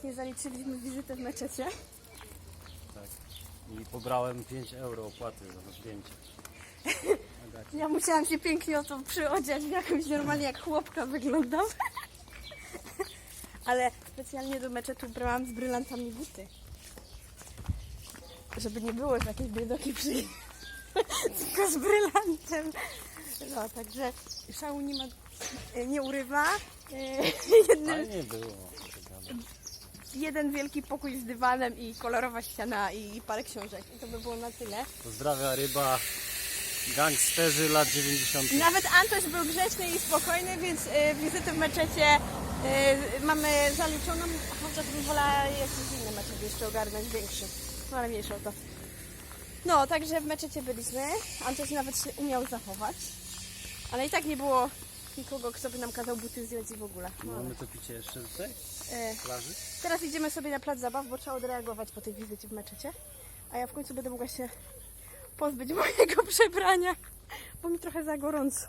właśnie zaliczyliśmy wizytę w meczecie. Tak. I pobrałem 5 euro opłaty za zdjęcie. Ja musiałam się pięknie o to przyodziać, w jakąś normalnie jak chłopka wyglądam. Ale specjalnie do meczetu brałam z brylantami buty. Żeby nie było, że jakieś biedoki przyjdzie. Tylko z brylantem. No, także szału nie ma, nie urywa. Jednym, Fajnie było. Jeden wielki pokój z dywanem i kolorowa ściana i parę książek. I to by było na tyle. Pozdrawia ryba. Gangsterzy lat 90. Nawet Antoś był grzeczny i spokojny, więc y, wizytę w meczecie y, mamy zaliczoną, chociaż bym wolała jakieś inne meczety jeszcze ogarnąć, większy. No ale mniejsza o to. No, także w meczecie byliśmy. Antoś nawet się umiał zachować. Ale i tak nie było nikogo, kto by nam kazał buty zdjąć i w ogóle. No, ale, Mamy to picie jeszcze tutaj? e, Plaży? teraz idziemy sobie na plac zabaw, bo trzeba odreagować po tej wizycie w meczecie. A ja w końcu będę mogła się pozbyć mojego przebrania, bo mi trochę za gorąco.